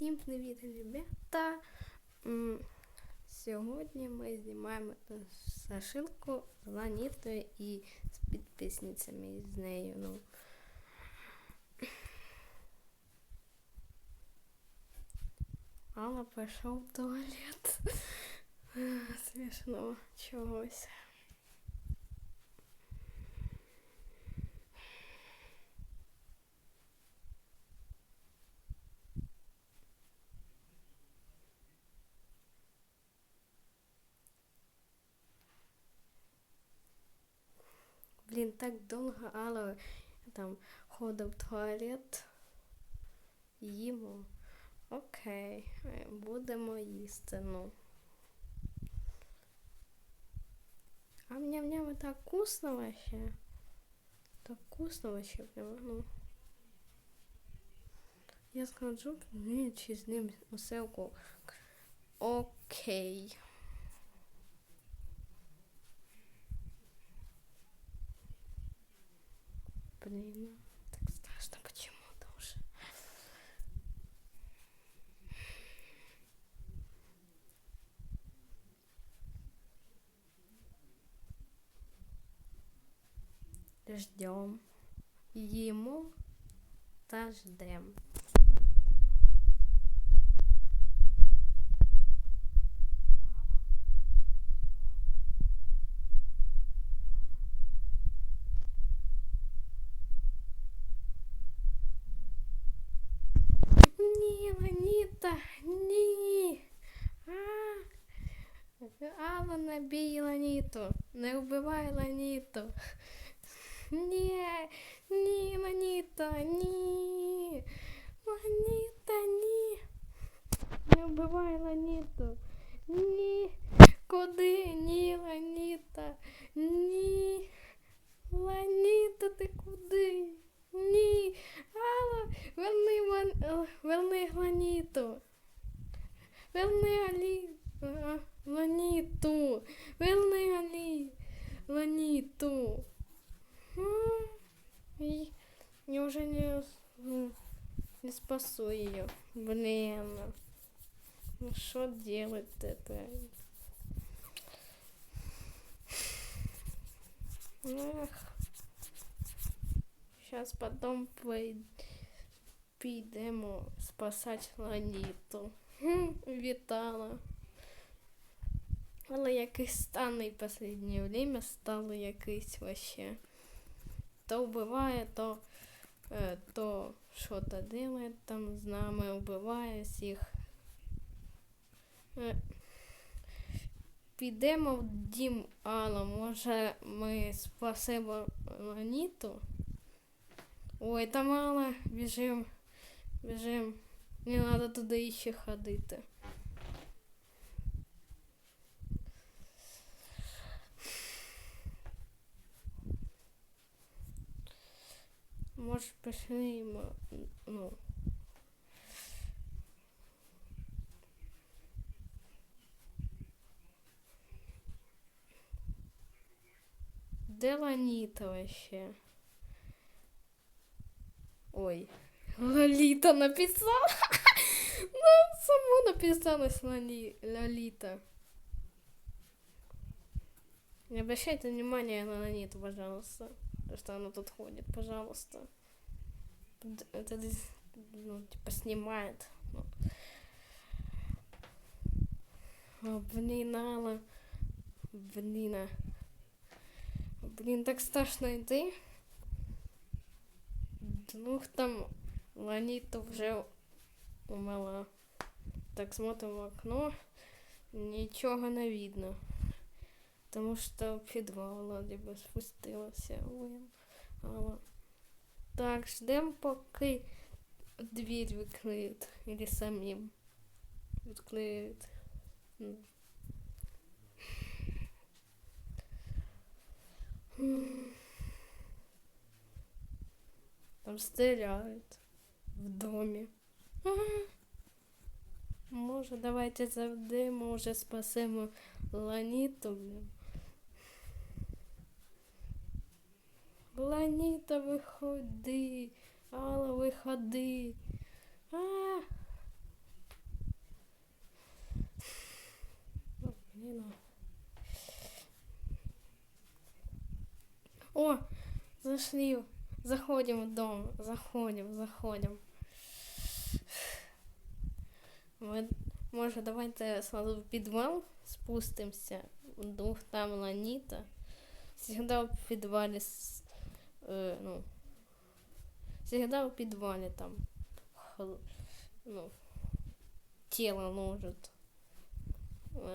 Всім привіт, ребята! Сьогодні ми знімаємо зашилку з Ланітою і з підписницями з нею. Ну. Алла пішов в туалет. Смішно чогось. Блін, так довго Алла там ходив в туалет. Їмо. Окей, будемо їсти, ну. А ням-ням так вкусно вообще. Так вкусно вообще прямо, ну. Я скажу, ні, чи з ним уселку. Окей. Блин, так страшно почему-то уже. Ждем. Їмо та бій Ланіту, не вбивай Ланіту. Ні, ні, Ланіта, ні. Ланіта, ні. Не вбивай Ланіту. Ні. Куди? Ні, Ланіта. Ні. Ланіта, ти куди? Ні. Верни, верни Ланіту. Верни Алі... а, Ланіту. Верни Алі... Ланіту. М, и Я уже не, м, ее. Блин. Ну что делать это? Эх. Сейчас потом підемо спасати Ланіту. Вітала. Але якийсь станий последнее время стало якийсь вообще. То вбиває, то, е, то що-то делає там з нами, вбиває всіх. Е, Підемо в дім Алла, може ми спасемо Ланіту? Ой, там Алла, біжим, біжим. Не треба туди ще ходити. Може пішли, м- ну. Де Ланіта вообще? Ой, Лоліта написала. Ну, само написалась Лали... Лолита. Не обращайте внимания на Лолиту, пожалуйста. То, что она тут ходит, пожалуйста. Это, ну, типа, снимает. Ну. О, блин, Алла. Блин, а. Блин, так страшно йти. Ну, там Ланіта вже умела. Так смотрим в окно. Нічого не видно. Тому в підвал вроде би спустилася. Ой, Так, ждем, поки дверь відкриють. Или самим відкриють. Там стреляют в доме. Може, давайте заведемо, вже спасемо Ланіту. блін. Ланіта, виходи, Алла, виходи. А -а. О, зашли. Заходим в дом. Заходим, заходим. Ми, може, давайте сразу в підвал спустимся. Дух там ланіта. Всегда в підвалі э, ну, всегда в підвалі там ну, тело ложит.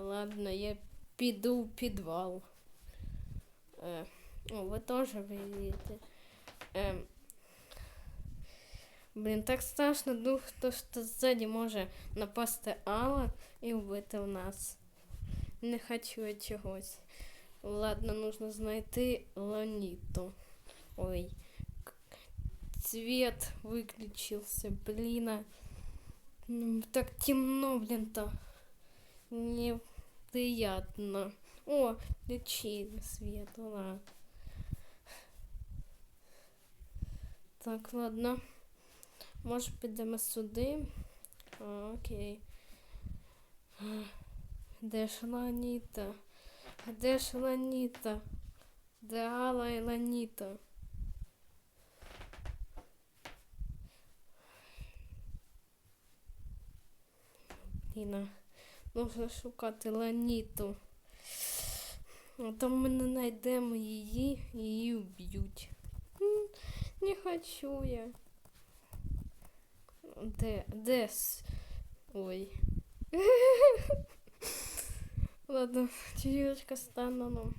Ладно, я піду в підвал. Е, о, ви теж видите. Ем, блін, так страшно дух, то що ззаді може напасти Алла і вбити в нас. Не хочу я чогось. Ладно, нужно знайти Ланіту. Ой. к- Цвет выключился, блин. а. Ну, Так темно, блин-то. Неприятно. О, включили свет, ладно. Так, ладно. Може підемо сюди. А, окей. А, Де ж Ланіта? А Де ж Ланіта? Де Алла і Ланіта? Ліна, нужно шукати Ланіту. А то ми не знайдемо її, її вб'ють. М, Не хочу я. Де, де? с- Ой. Ладно, чаечка стану нам.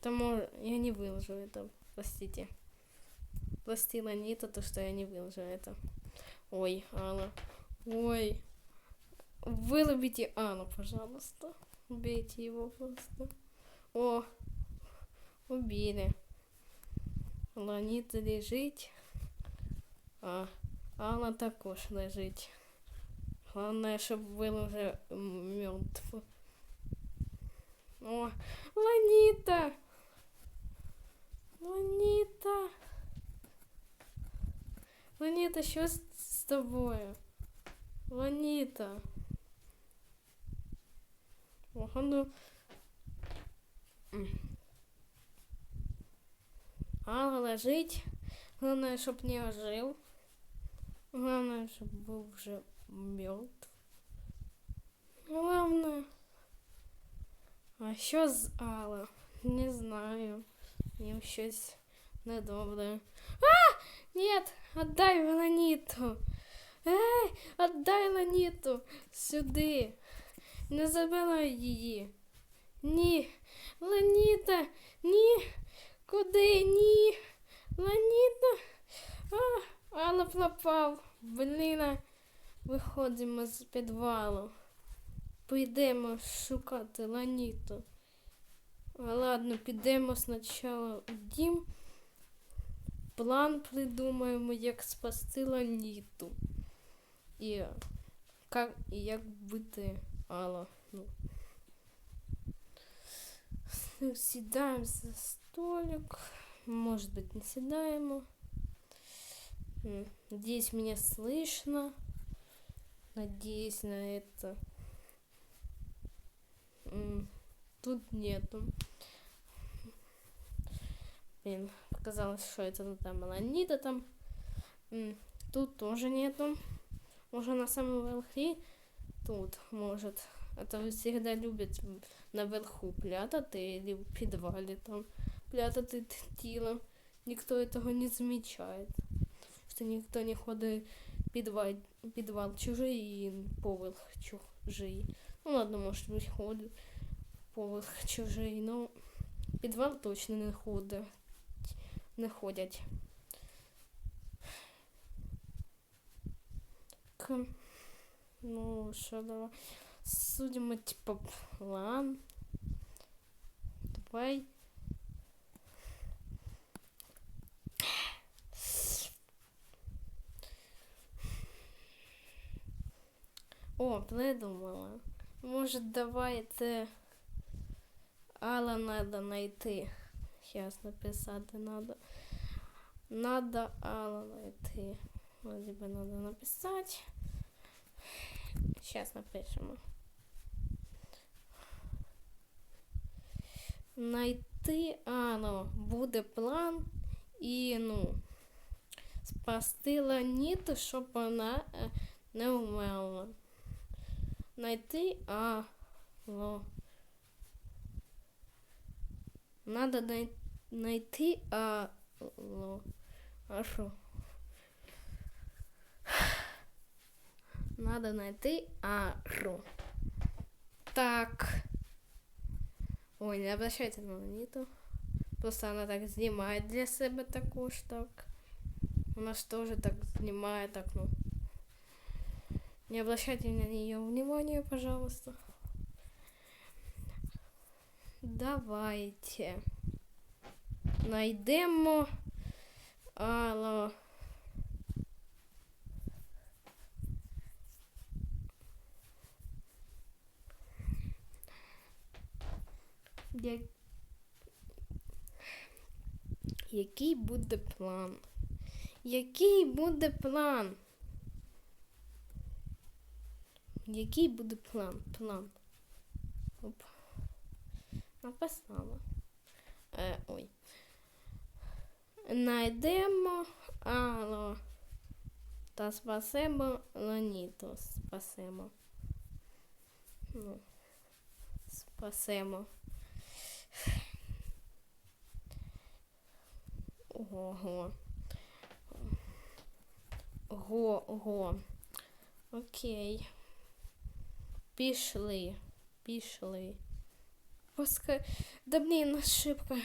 Тому я не выложу это, простите. Прости, Ланита, то, что я не выложу это. Ой, Алла. Ой. Вырубите Анну, пожалуйста. Убейте его просто. О, убили. Ланіта лежить. А Алла також лежить. Головне, щоб був вже мертв. О, Ланіта! Ланіта! Ланіта, що з, з тобою? Ланіта. Ого, ну. М. Алла лежить. Главное, щоб не ожив. Главное, щоб був вже мертв. Главное. А що з Алла? Не знаю. Їм щось недобре. А! Нет! Отдай Ланіту! Ей, отдай Ланіту! Сюди! Не забирай її! Ні! Ланіта! Ні! Куди? Ні! Ланіта! А, Алла пропав! Блін! Виходимо з підвалу. Підемо шукати Ланіту. Ладно, підемо спочатку в дім. План придумаємо, як спасти Ланіту. І, как, і як вбити Алла. Ну. Сідаємо за столик. Может быть, не седаем. Надеюсь, меня слышно. Надеюсь на это. Тут нету. Блин, показалось, что это ну, там Ланита там. Тут тоже нету. Уже на самом верхе тут может. Это вы всегда любите м, наверху прятати или в підвалі там прятати т- тіло. Ніхто этого не замічає. Що ніхто не ходить в підвал, підвал чужий і поверх чужий. Ну ладно, може бути ходить поверх чужий, ну підвал точно не ходить. Не ходять. К... Ну, що давай. Судимо, типа, план. Давай. О, придумала. Може, давайте Алла надо найти. Сейчас написати надо. Надо Алла найти. Вроде бы надо написать. Сейчас напишемо. Найти Ану буде план і ну спасти Ланіту, щоб вона е, не вмерла. Найти Алло. Надо най- найти Алло. А що? Надо найти Ару. Так. Ой, не обращайте на Аниту. Просто она так снимает для себя також так. Она же тоже так снимает так, ну. Не обращайте на нее внимания, пожалуйста. Давайте. Найдемо. Алло. Який буде план? Який буде план? Який буде план? План. Оп. Написала. Е, ой. Найдемо Алло. Та спасемо Ланіто. Спасемо. Ну. Спасемо. Го, го. Окей. Пішли. Пішли. Пуска... Да блін, ошибка.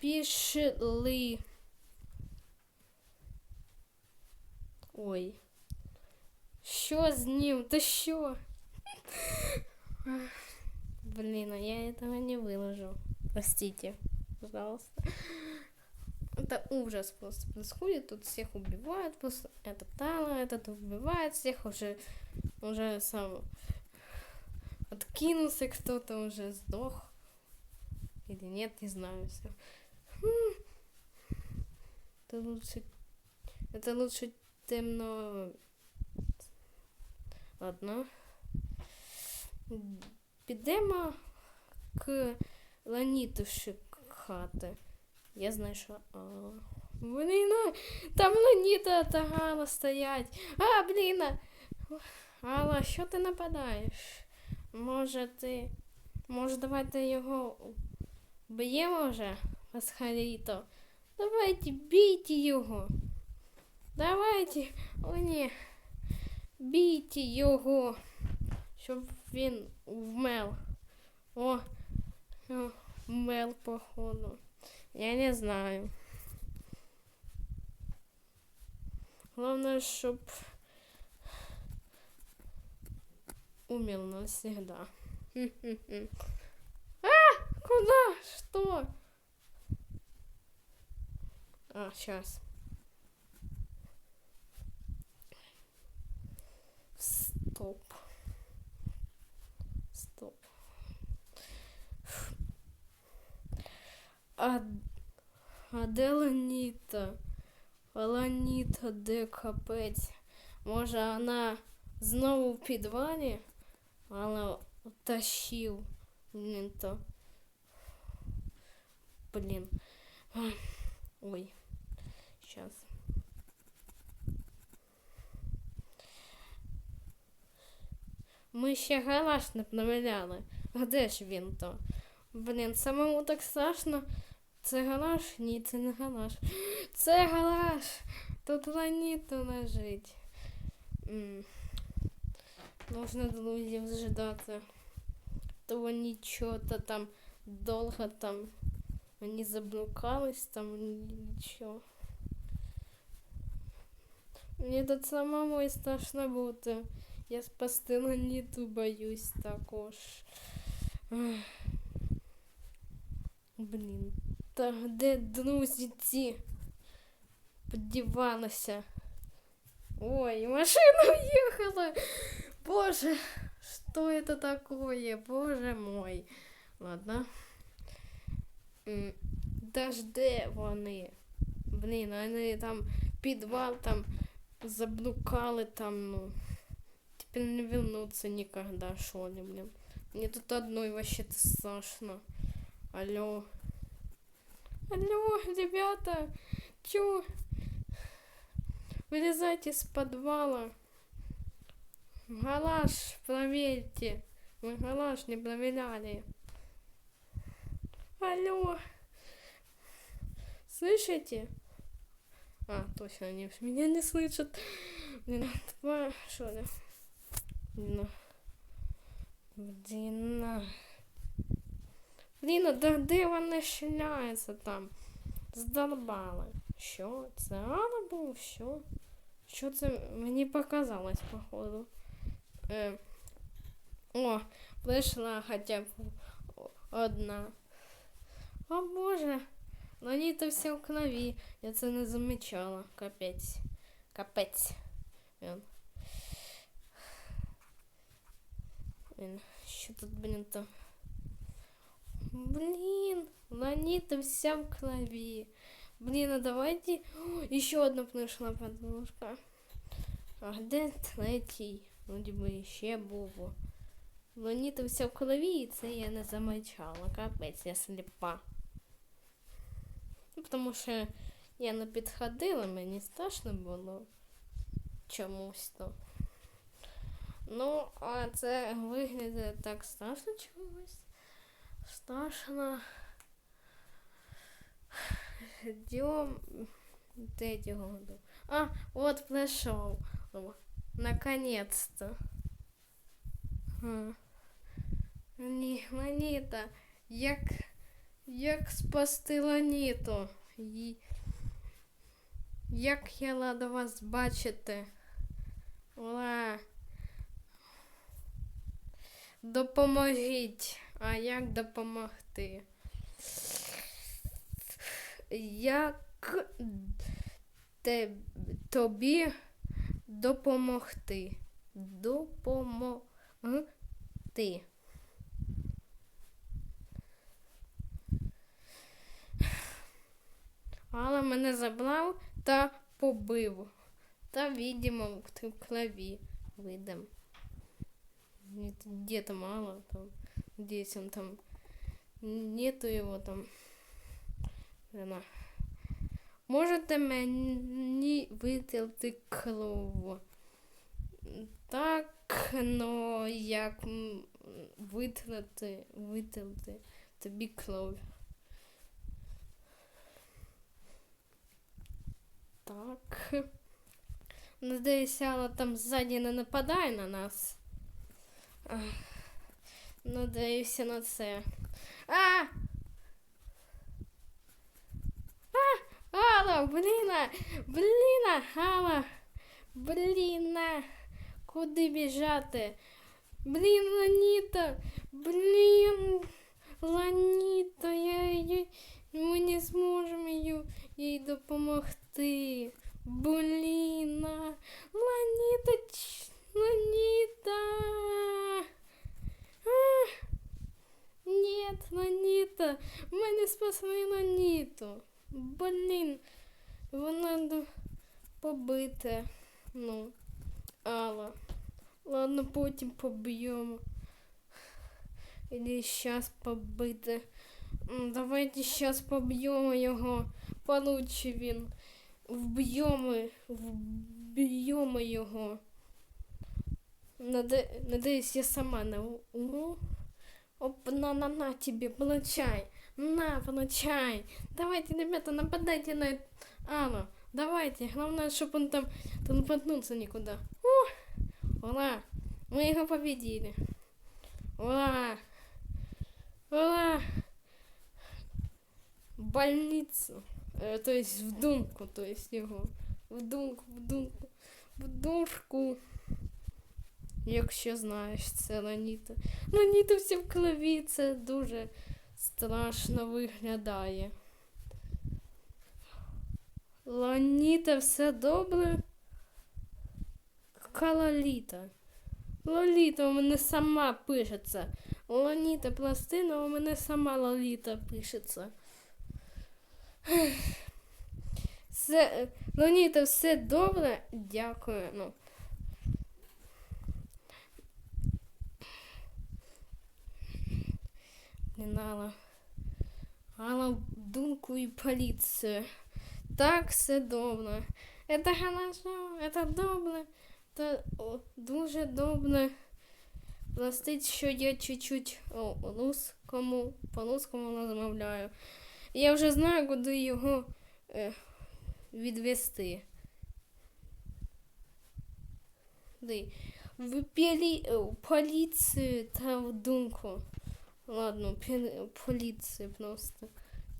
Пішли. Ой. Що з ним? Ти що? Блин, а я этого не выложу. Простите, пожалуйста Это ужас просто происходит. Тут всех убивают. Просто этот Тала, этот убивает всех. Уже, уже сам откинулся кто-то, уже сдох. Или нет, не знаю. Все. Это лучше... Это лучше темно... Ладно. Підемо к Ланіту хати. Я знаю, що. А, блін, там Ланіта та Гала стоять. А, блін. Гала, що ти нападаєш? Може ти. Може давайте його б'ємо вже, Пасхаліто? Давайте бійте його. Давайте. О, ні. Бійте його щоб він вмер. О, вмер, походу. Я не знаю. Главное, щоб умер навсегда. А, куда? Что? А, сейчас. А, де Ланіта? Ланіта, де капець? Може вона знову в підвалі? Але тащив. Блін, то. Блін. Ой. Сейчас. Ми ще галаш не провіряли. А де ж він то? Блін, самому так страшно. Це галаш? Ні, це не галаш. Це галаш! Тут ланіто лежить. М. Можна друзів ждати. То нічого то там довго там. Вони заблукались там нічого. Мені тут самому і страшно бути. Я спасти Ланіту боюсь також. Ах. Блін. Та де друзі ці? Подівалися. Ой, машина уехала. Боже, что это такое? Боже мой. Ладно. М, Та ж де вони? Блін, вони там підвал там заблукали там, ну. Теперь не вернуться никогда, что ли, блин. Мне тут одной вообще-то страшно. Алло. Алло, ребята. Чё? Вылезайте из подвала. Галаш, проверьте. Мы галаш не проверяли. Алло. Слышите? А, точно, они меня не слышат. Блин, тупо, что ли? Блин. Блін. Блін, а де, вони шляються там? Здолбали. Що? Це Алла був? Що? Що це мені показалось, походу. Е, о, прийшла хоча б одна. О боже, вони то все в крові. Я це не замічала. Капець. Капець. Блін, що тут, блін, то? Блин, Ланита вся в крови. Блин, а давайте... Еще одна пришла подружка. А де третій? Вроді би ще був. Ланіта вся в крові, і це я не замечала. Капець, я сліпа. Ну, Тому що я не підходила, мені страшно було чомусь то. Ну, а це виглядає так страшно чогось. Страшно. Идем. Де його? А, вот пришел. Наконец-то. А. Ні, Ланіта, як, як спасти Ланіту? Ї- Як я рада вас бачити. Ура! Допоможіть. А як допомогти? Як те, тобі допомогти? Допомогти. Але мене забрав та побив. Та відімо в крові видим. Где-то мало там. Он там нету его там. Вона. Можете мені витерти кров? Так, но як м, витрати, тобі кров. Так. Надеюсь, Алла там сзади не нападає на нас. Ах, Надеюся на це. А! А! Алла, бліна! Бліна! Алла! Бліна! Куди біжати? Блін, Ланіта! Блін! Ланіта, я їй... Ми не зможемо їй, допомогти. Бліна! Ланіта! Ланіта! Нет, Ланіта! Мене спасли Ланіту. Блін, вона побита. Ну, Алла. Ладно, потім поб'ємо. Или сейчас побити. Давайте сейчас поб'ємо його. Получше він. Вб'ємо. Вб'ємо його. Наде... Надеюсь, я сама не у- умру. Оп, на, на, на тебе, получай. На, получай. Давайте, ребята, нападайте на Аллу. Давайте. Главное, чтобы он там, поднулся никуда. О, ура. Мы его победили. Ура. Ура. Больницу. Э, то есть в думку, то есть его. В думку, в думку. В душку. Якщо знаєш, це Ланіта. Ланіта всі в крові, це дуже страшно виглядає. Ланіта, все добре? Яка Лоліта? Лоліта у мене сама пишеться. Ланіта пластина, у мене сама Лоліта пишеться. Все, Ланіта, все добре? Дякую. Ну. Не надо. Алла думку і поліцію. Так, все добре. Это хорошо, это добре. Та о, дуже добре. Простить, що я чуть-чуть о, русскому, по-русскому розмовляю. Я вже знаю, куди його е, відвести. Ди. В пілі... е, в поліцію та в думку. Ладно, полицию просто.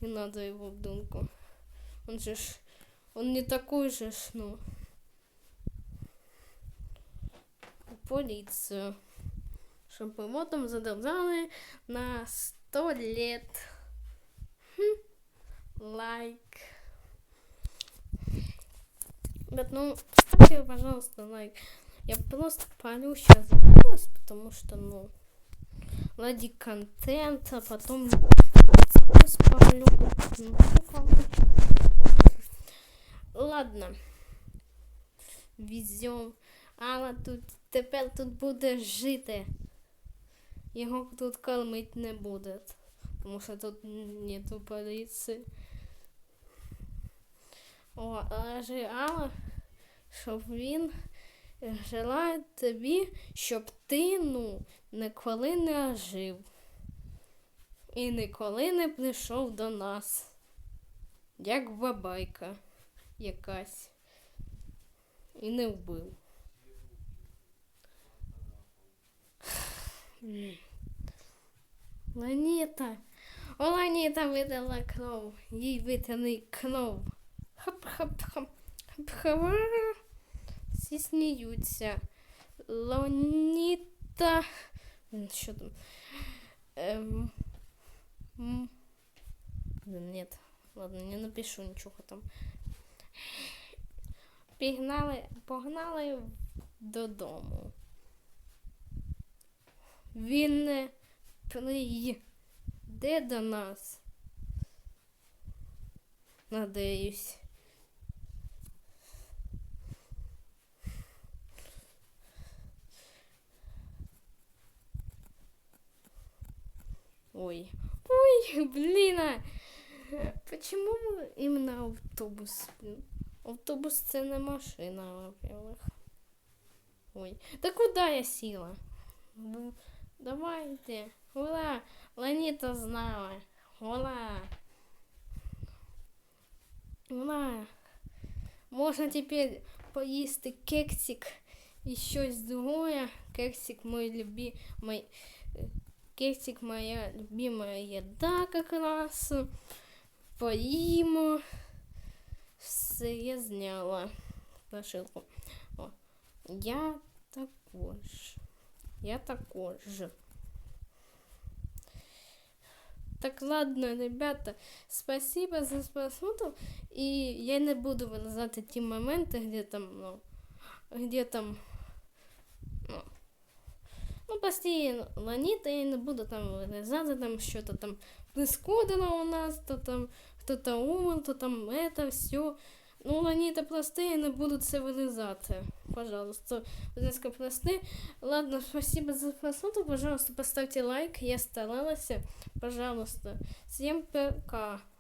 Не надо его в думку. Он же ж... Он не такой же ж, ну. Полицию. Там задержали на сто лет. Хм. Лайк. Ребят, ну, ставьте, пожалуйста, лайк. Я просто палю сейчас голос, потому что, ну, ради контента, потом спалю. Ну. Ладно. Везем. Алла тут тепер тут буде жити. Його тут кормить не буде. Тому що тут нету поліції. О, але Алла, щоб він желає тобі, щоб ти, ну, ніколи не ожив. І ніколи не прийшов до нас. Як бабайка якась. І не вбив. М. Ланіта. О, видала кров. Їй витягни кров. Хап-хап-хап. Хап-хава. Всі сміються. Ланіта. Що там? Ем... м. Нет. Ладно, не напишу нічого там. Пігнали, погнали додому. Він не прийде до нас. Надеюсь. Ой. Ой, блин. а. Почему именно автобус? Автобус це не машина, во-первых. Ой. Да куда я села? Давайте. Ура! Ланита знала. Ура! Ура! Можна тепер поїсти кексик і щось другое. Кексик мой люби... Кексик моя любимая еда как раз. Поїмо. Все, я прошивку. О, я. Я також. Так, ладно, ребята, спасибо за просмотр. И я не буду вырезать ті моменти, где там, ну, где там, ну, прости, Ланита, я не буду там вырезать, там что-то там происходило у нас, то там кто-то умер, то там это все. Ну, Ланита прости, я не буду це вирізати. Пожалуйста, близко прости. Ладно, спасибо за просмотр. Пожалуйста, поставьте лайк. Я старалась. Пожалуйста. Всем пока.